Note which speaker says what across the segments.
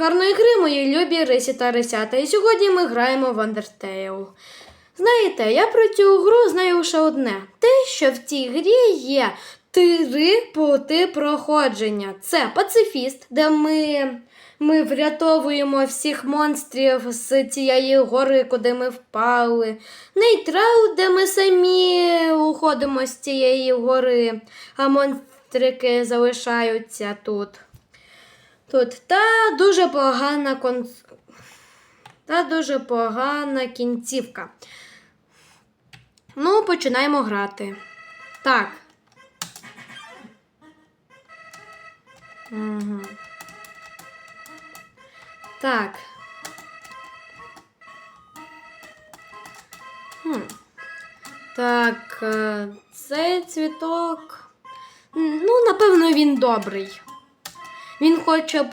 Speaker 1: гарної гри, мої любі рисі та рисята. І сьогодні ми граємо в Undertale. Знаєте, я про цю гру знаю лише одне: те, що в цій грі є три пути проходження. Це пацифіст, де ми, ми врятовуємо всіх монстрів з цієї гори, куди ми впали. Нейтрал, де ми самі уходимо з цієї гори, а монстрики залишаються тут. Тут та дуже погана кон... та дуже погана кінцівка. Ну, починаємо грати. Так. Угу. Так. Хм. Так, е, цей цвіток. Ну, напевно, він добрий. Він хоче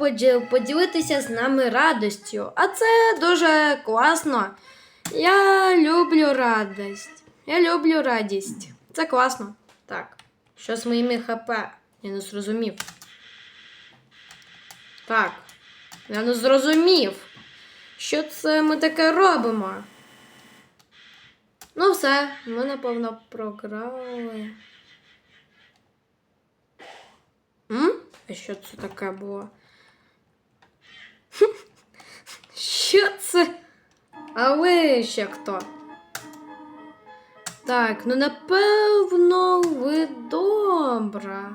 Speaker 1: поділитися з нами радістю, а це дуже класно. Я люблю радість. Я люблю радість. Це класно. Так. Що з моїми ХП? Я не зрозумів. Так. Я не зрозумів. Що це ми таке робимо? Ну, все, ми, напевно, програли. А що це таке було? Що це? А ви ще хто? Так, ну напевно, ви добра.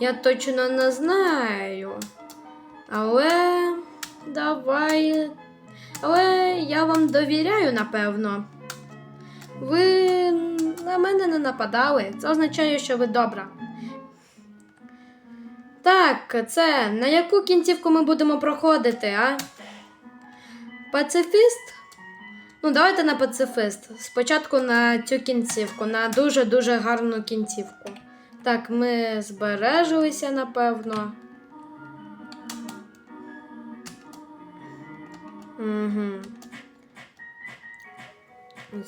Speaker 1: Я точно не знаю. Але давай. Але я вам довіряю, напевно. Ви на мене не нападали. Це означає, що ви добра. Так, це на яку кінцівку ми будемо проходити, а? Пацифіст? Ну, давайте на пацифіст. Спочатку на цю кінцівку, на дуже-дуже гарну кінцівку. Так, ми збережилися, напевно. Угу.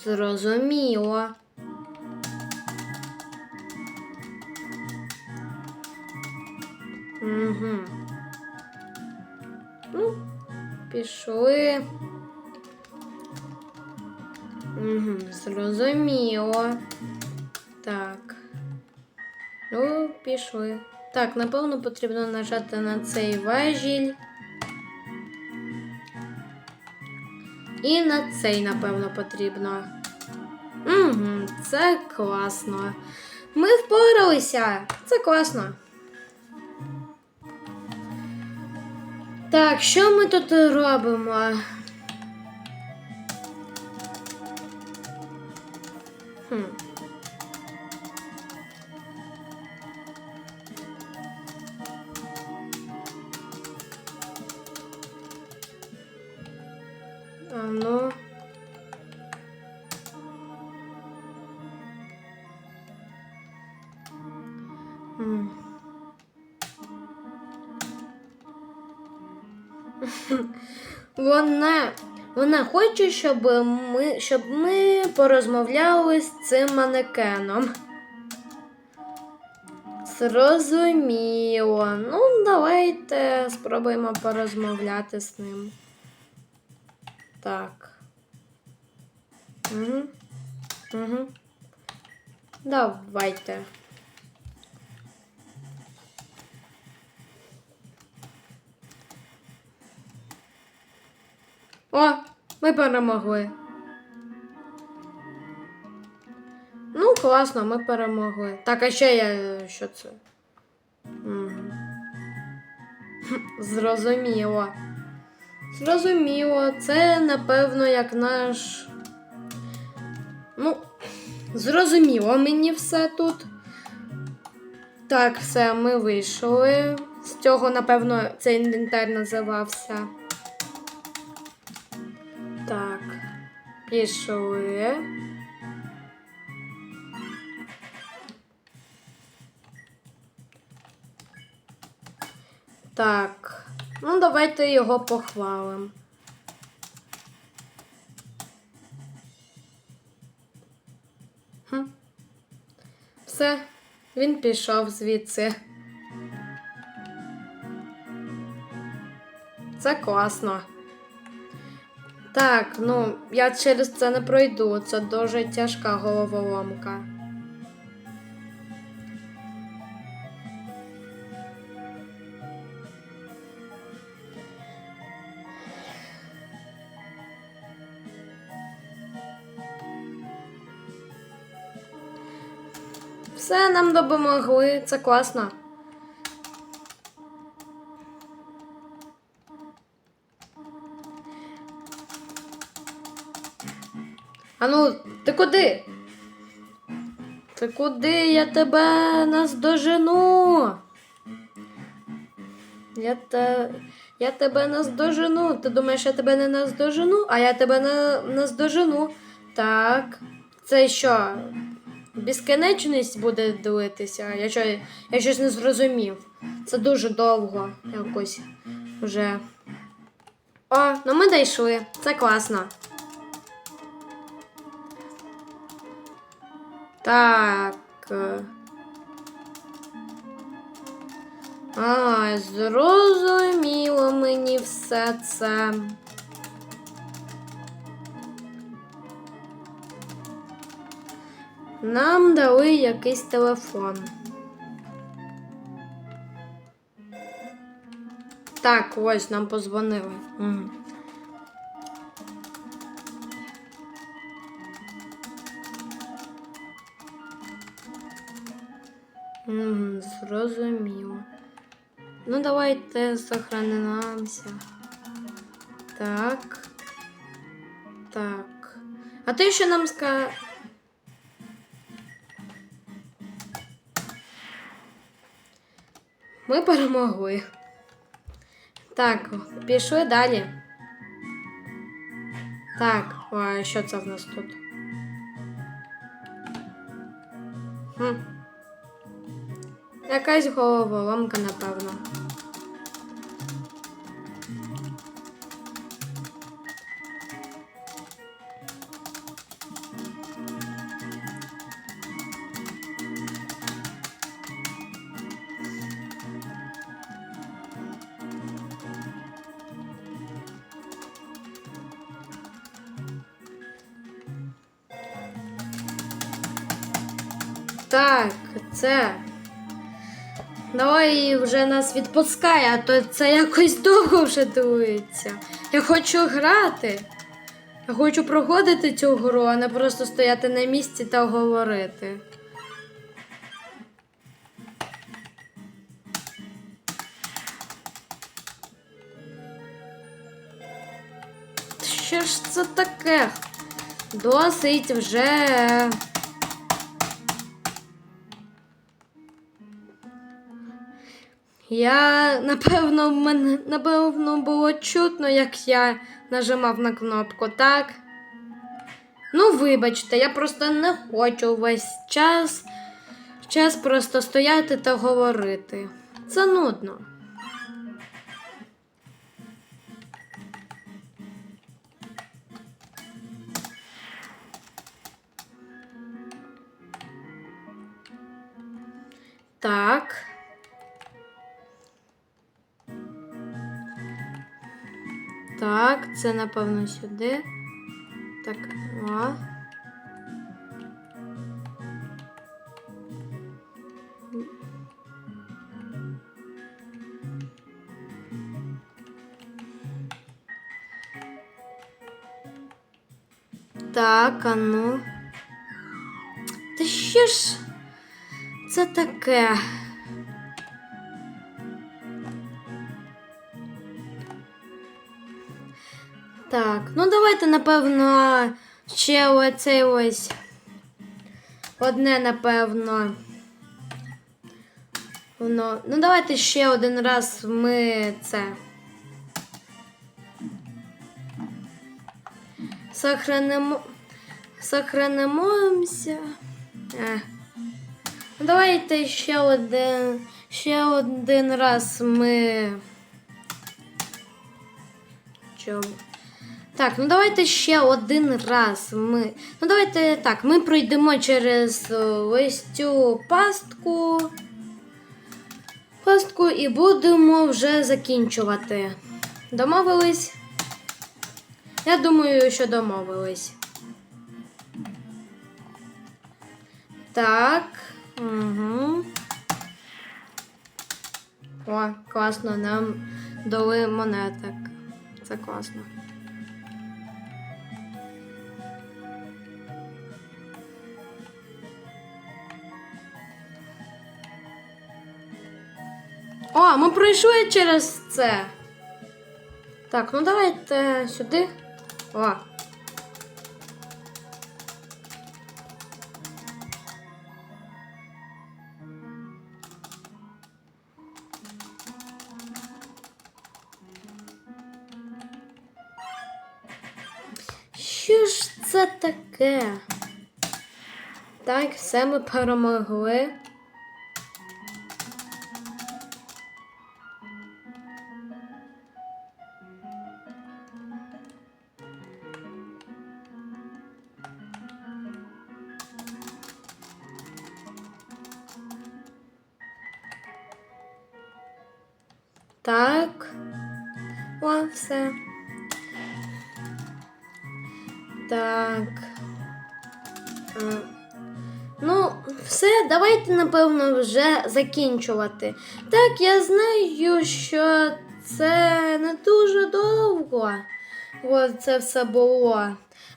Speaker 1: Зрозуміло. Пішли. Угу, зрозуміло. Так. Ну, пішли. Так, напевно, потрібно нажати на цей важіль. І на цей, напевно, потрібно. Угу, це класно. Ми впоралися. Це класно. Так, що ми тут робимо? Хм. А ну. М. Вона, вона хоче, щоб ми, щоб ми порозмовляли з цим манекеном. Зрозуміло. Ну, давайте спробуємо порозмовляти з ним. Так. Угу. Угу. Давайте. О, ми перемогли. Ну, класно, ми перемогли. Так, а ще я. Що це? Зрозуміло. Зрозуміло, це напевно як наш. Ну, зрозуміло мені все тут. Так, все, ми вийшли. З цього, напевно, цей інвентар називався. Так, пішли. Так, ну давайте його похвалимо. Хм. Все, він пішов звідси. Це класно. Так, ну, я через це не пройду. Це дуже тяжка головоломка. Все нам допомогли, це класно. А ну, ти куди? Ти куди я тебе наздожену? Я, те... я тебе наздожену. Ти думаєш, я тебе не наздожену, а я тебе на... наздожену. Так. Це що? Безкінечність буде дивитися. Я, що... я щось не зрозумів. Це дуже довго якось вже. О, ну ми дійшли. Це класно. Так. е. А, зрозуміло мені все це. Нам дали якийсь телефон. Так, ось нам позвонили. Мгм. Мгм, Зрозуміло. Ну, давайте сохранимося. Так. Так. А ти що нам ска. Ми перемогли. Так, пішли далі. Так, а що це в нас тут? Хм. Якась головоломка, напевно. Так, це. Давай вже нас відпускай, а то це якось довго вже дується. Я хочу грати. Я хочу проходити цю гру, а не просто стояти на місці та говорити. Що ж це таке? Досить вже. Я напевно, мене напевно було чутно, як я нажимав на кнопку, так? Ну, вибачте, я просто не хочу весь час, час просто стояти та говорити. Це нудно. Так. Так, це напевно сюди. Так, а. Так, а ну. Та що ж це таке? Так, ну давайте, напевно, ще оцей ось. Одне, напевно. Воно. Ну, давайте ще один раз ми це. Сохранимо. Сохранимося. Е. Ну, давайте ще один. Ще один раз ми. Чому? Так, ну давайте ще один раз. Ми. Ну давайте так, ми пройдемо через е, ось цю пастку. Пастку і будемо вже закінчувати. домовились? Я думаю, що домовились. Так. Угу. О, класно, нам дали монеток. Це класно. Ми пройшли через це. Так, ну давайте сюди. О. Що ж це таке? Так, все ми перемогли. Все. Так. Ну, все, давайте, напевно, вже закінчувати. Так, я знаю, що це не дуже довго. От це все було.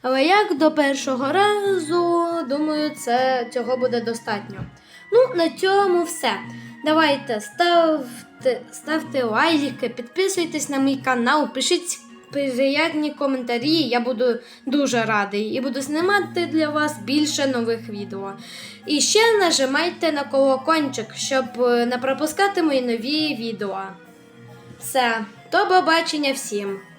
Speaker 1: Але як до першого разу, думаю, це цього буде достатньо. Ну, на цьому все. Давайте ставте, ставте лайки, підписуйтесь на мій канал, пишіть приятні коментарі. Я буду дуже радий і буду знімати для вас більше нових відео. І ще нажимайте на колокольчик, щоб е, не пропускати мої нові відео. Все, до побачення всім!